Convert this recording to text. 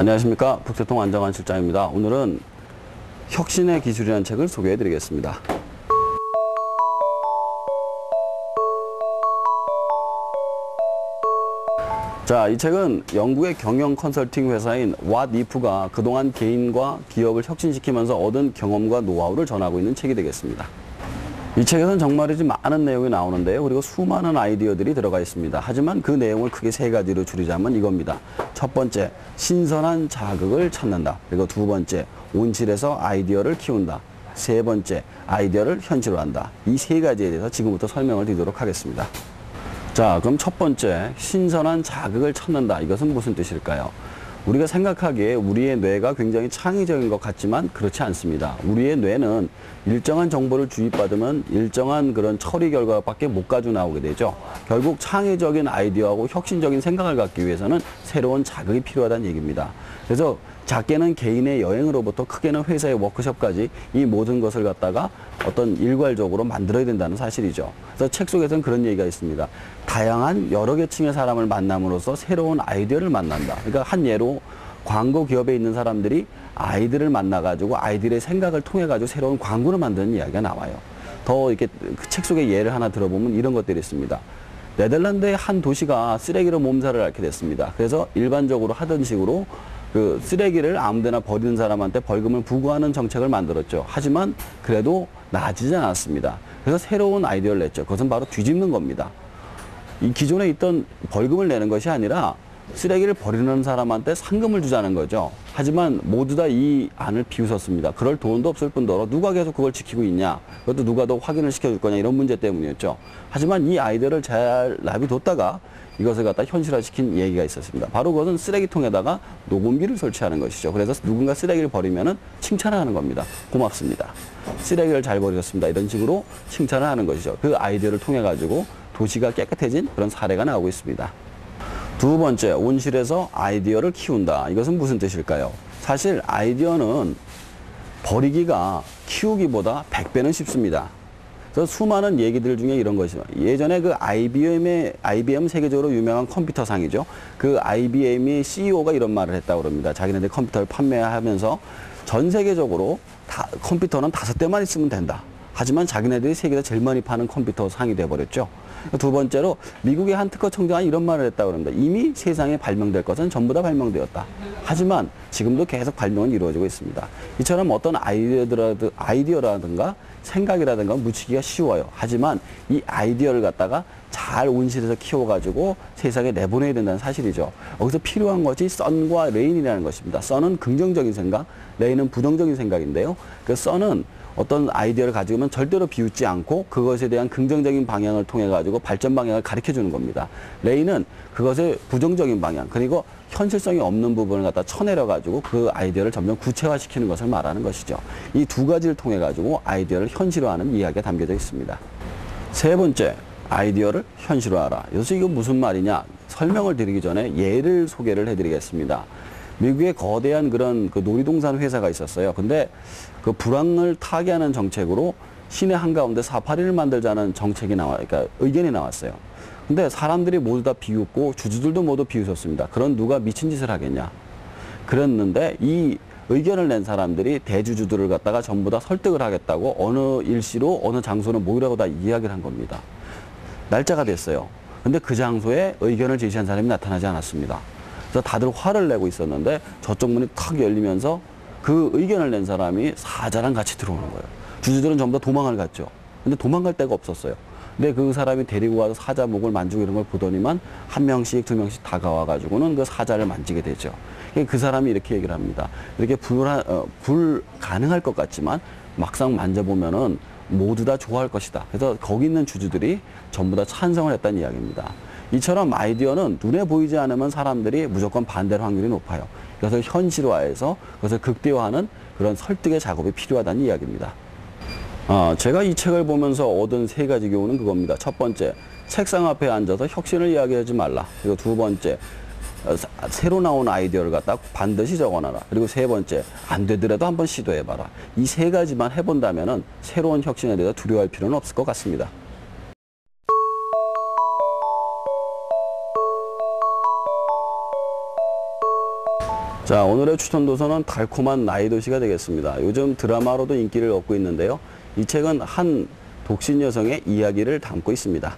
안녕하십니까 북새통 안정환 실장입니다. 오늘은 혁신의 기술이라는 책을 소개해 드리겠습니다. 자, 이 책은 영국의 경영 컨설팅 회사인 왓이프가 그동안 개인과 기업을 혁신시키면서 얻은 경험과 노하우를 전하고 있는 책이 되겠습니다. 이 책에서는 정말이지 많은 내용이 나오는데요. 그리고 수많은 아이디어들이 들어가 있습니다. 하지만 그 내용을 크게 세 가지로 줄이자면 이겁니다. 첫 번째, 신선한 자극을 찾는다. 그리고 두 번째, 온실에서 아이디어를 키운다. 세 번째, 아이디어를 현실화한다. 이 세 가지에 대해서 지금부터 설명을 드리도록 하겠습니다. 자, 그럼 첫 번째, 신선한 자극을 찾는다. 이것은 무슨 뜻일까요? 우리가 생각하기에 우리의 뇌가 굉장히 창의적인 것 같지만 그렇지 않습니다. 우리의 뇌는 일정한 정보를 주입받으면 일정한 그런 처리 결과밖에 못 가지고 나오게 되죠. 결국 창의적인 아이디어하고 혁신적인 생각을 갖기 위해서는 새로운 자극이 필요하다는 얘기입니다. 그래서 작게는 개인의 여행으로부터 크게는 회사의 워크숍까지 이 모든 것을 갖다가 어떤 일괄적으로 만들어야 된다는 사실이죠. 그래서 책 속에서는 그런 얘기가 있습니다. 다양한 여러 계층의 사람을 만남으로써 새로운 아이디어를 만난다. 그러니까 한 예로 광고 기업에 있는 사람들이 아이들을 만나가지고 아이들의 생각을 통해가지고 새로운 광고를 만드는 이야기가 나와요. 더 이렇게 그 책 속의 예를 하나 들어보면 이런 것들이 있습니다. 네덜란드의 한 도시가 쓰레기로 몸살을 앓게 됐습니다. 그래서 일반적으로 하던 식으로 그 쓰레기를 아무데나 버리는 사람한테 벌금을 부과하는 정책을 만들었죠. 하지만 그래도 나아지지 않았습니다. 그래서 새로운 아이디어를 냈죠. 그것은 바로 뒤집는 겁니다. 이 기존에 있던 벌금을 내는 것이 아니라 쓰레기를 버리는 사람한테 상금을 주자는 거죠. 하지만 모두 다 이 안을 비웃었습니다. 그럴 돈도 없을 뿐더러 누가 계속 그걸 지키고 있냐. 그것도 누가 더 확인을 시켜줄 거냐 이런 문제 때문이었죠. 하지만 이 아이디어를 잘 놔두뒀다가 이것을 갖다 현실화시킨 얘기가 있었습니다. 바로 그것은 쓰레기통에다가 녹음기를 설치하는 것이죠. 그래서 누군가 쓰레기를 버리면은 칭찬을 하는 겁니다. 고맙습니다. 쓰레기를 잘 버리셨습니다. 이런 식으로 칭찬을 하는 것이죠. 그 아이디어를 통해 가지고 도시가 깨끗해진 그런 사례가 나오고 있습니다. 두 번째, 온실에서 아이디어를 키운다. 이것은 무슨 뜻일까요? 사실 아이디어는 버리기가 키우기보다 100배는 쉽습니다. 그래서 수많은 얘기들 중에 이런 것이죠. 예전에 그 IBM의, IBM 세계적으로 유명한 컴퓨터 상이죠. 그 IBM의 CEO가 이런 말을 했다고 그럽니다. 자기네들 컴퓨터를 판매하면서 전 세계적으로 다, 컴퓨터는 다섯 대만 있으면 된다. 하지만 자기네들이 세계에서 제일 많이 파는 컴퓨터 상이 돼 버렸죠. 두 번째로 미국의 한 특허 청장이 이런 말을 했다고 합니다. 이미 세상에 발명될 것은 전부 다 발명되었다. 하지만 지금도 계속 발명은 이루어지고 있습니다. 이처럼 어떤 아이디어라든, 아이디어라든가 생각이라든가 묻히기가 쉬워요. 하지만 이 아이디어를 갖다가 잘 온실에서 키워가지고 세상에 내보내야 된다는 사실이죠. 여기서 필요한 것이 썬과 레인이라는 것입니다. 썬은 긍정적인 생각, 레인은 부정적인 생각인데요. 그 썬은 어떤 아이디어를 가지고 오면 절대로 비웃지 않고 그것에 대한 긍정적인 방향을 통해 가지고 발전 방향을 가르쳐 주는 겁니다. 레이는 그것의 부정적인 방향 그리고 현실성이 없는 부분을 갖다 쳐내려 가지고 그 아이디어를 점점 구체화시키는 것을 말하는 것이죠. 이 두 가지를 통해 가지고 아이디어를 현실화하는 이야기가 담겨져 있습니다. 세 번째, 아이디어를 현실화하라. 여기서 이거 무슨 말이냐? 설명을 드리기 전에 예를 소개를 해드리겠습니다. 미국의 거대한 그런 그 놀이동산 회사가 있었어요. 근데 그 불황을 타개하는 정책으로 시내 한가운데 사파리를 만들자는 정책이 나와, 그러니까 의견이 나왔어요. 근데 사람들이 모두 다 비웃고 주주들도 모두 비웃었습니다. 그런 누가 미친 짓을 하겠냐. 그랬는데 이 의견을 낸 사람들이 대주주들을 갖다가 전부 다 설득을 하겠다고 어느 일시로 어느 장소는 모이라고 다 이야기를 한 겁니다. 날짜가 됐어요. 근데 그 장소에 의견을 제시한 사람이 나타나지 않았습니다. 그래서 다들 화를 내고 있었는데 저쪽 문이 탁 열리면서 그 의견을 낸 사람이 사자랑 같이 들어오는 거예요. 주주들은 전부 다 도망을 갔죠. 근데 도망갈 데가 없었어요. 근데 그 사람이 데리고 와서 사자 목을 만지고 이런 걸 보더니만 한 명씩 두 명씩 다가와 가지고는 그 사자를 만지게 되죠. 그 사람이 이렇게 얘기를 합니다. 이렇게 불안, 어, 불가능할 것 같지만 막상 만져보면은 모두 다 좋아할 것이다. 그래서 거기 있는 주주들이 전부 다 찬성을 했다는 이야기입니다. 이처럼 아이디어는 눈에 보이지 않으면 사람들이 무조건 반대할 확률이 높아요. 그래서 현실화해서 그것을 극대화하는 그런 설득의 작업이 필요하다는 이야기입니다. 어, 제가 이 책을 보면서 얻은 세 가지 교훈은 그겁니다. 첫 번째, 책상 앞에 앉아서 혁신을 이야기하지 말라. 그리고 두 번째, 어, 사- 새로 나온 아이디어를 갖다 반드시 적어놔라. 그리고 세 번째, 안 되더라도 한번 시도해봐라. 이 세 가지만 해본다면은 새로운 혁신에 대해서 두려워할 필요는 없을 것 같습니다. 자, 오늘의 추천 도서는 달콤한 나이 도시가 되겠습니다. 요즘 드라마로도 인기를 얻고 있는데요. 이 책은 한 독신 여성의 이야기를 담고 있습니다.